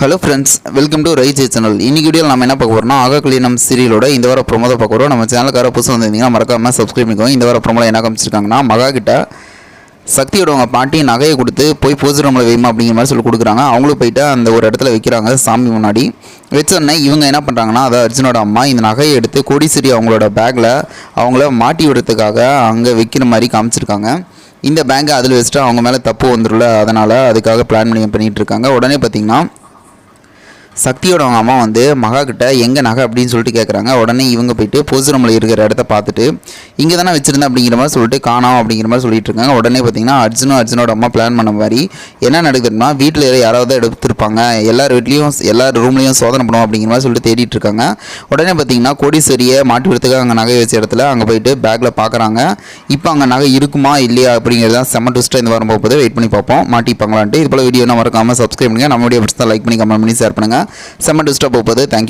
Hello friends welcome to ரைஜ் channel இன்னைக்கு video நம்ம என்ன பார்க்க போகிறோம்னா ஆகா கல்யாணம் சீரியலோட இந்த வாரம் ப்ரோமோ பார்க்க போகிறோம் நம்ம சேனலுக்கார புதுசு வந்திருந்தீங்கன்னா மறக்காமல் சப்ஸ்கிரைப் பண்ணிக்கோங்க. இந்த வாரம் ப்ரோமோல என்ன காமிச்சிருக்காங்கன்னா மகா கிட்ட சக்தியோட அவங்க பாட்டி நகையை கொடுத்து போய் பூஜை ரூமில் வைமா அப்படிங்கிற மாதிரி சொல்லி கொடுக்குறாங்க. அவங்களும் போயிட்டு அந்த ஒரு இடத்துல வைக்கிறாங்க சாமி முன்னாடி. வச்சோடனே இவங்க என்ன பண்ணுறாங்கன்னா அதாவது அர்ஜுனோட அம்மா இந்த நகையை எடுத்து கோடிசேரி அவங்களோட பேக்கில் அவங்கள மாட்டி விடுறதுக்காக அங்கே வைக்கிற மாதிரி காமிச்சிருக்காங்க. இந்த பேங்கை அதில் வச்சுட்டு அவங்க மேலே தப்பு வந்துடல அதனால் அதுக்காக பிளான் பண்ணி பண்ணிகிட்டு இருக்காங்க. உடனே பார்த்தீங்கன்னா சக்தியோட அவங்க அம்மா வந்து மகா கிட்ட எங்கே நகை? அப்படின்னு சொல்லிட்டு கேட்குறாங்க உடனே இவங்க போயிட்டு போசுரமில் இருக்கிற இடத்த பார்த்துட்டு இங்கே தானே வச்சுருந்தேன் அப்படிங்கிற மாதிரி சொல்லிட்டு காணோம் அப்படிங்கிற மாதிரி சொல்லிட்டு இருக்காங்க. உடனே பார்த்தீங்கன்னா அர்ஜுனும் அர்ஜுனோட அம்மா பிளான் பண்ண மாதிரி என்ன நடக்குதுன்னா வீட்டில் யாராவது எடுத்திருப்பாங்க. எல்லார் வீட்லேயும் எல்லார் ரூம்லேயும் சோதனை பண்ணுவோம் அப்படிங்கிற மாதிரி சொல்லிட்டு தேடிட்டு இருக்காங்க. உடனே பார்த்தீங்கன்னா கோடீஸ்வரியை மாட்டி விடுறதுக்கு அங்கே நகை வச்ச இடத்துல அங்கே போயிட்டு பேக்கில் பார்க்குறாங்க இப்போ அங்கே நகை இருக்குமா இல்லையா அப்படிங்கிறது தான் செம்ம ட்விஸ்ட்டாக இந்த வாரம் போகுது வெயிட் பண்ணி பார்ப்போம். மாட்டிப்பாங்களான்ட்டு. இது போல் வீடியோ மறக்காமல் சப்ஸ்கிரைப் பண்ணுங்கள் நம்ம வீடியோ பிடிச்சா லைக் பண்ணி கமெண்ட் பண்ணி ஷேர் பண்ணுங்கள் செம்ம டிஸ்டர்ப் போகுது. தேங்க்யூ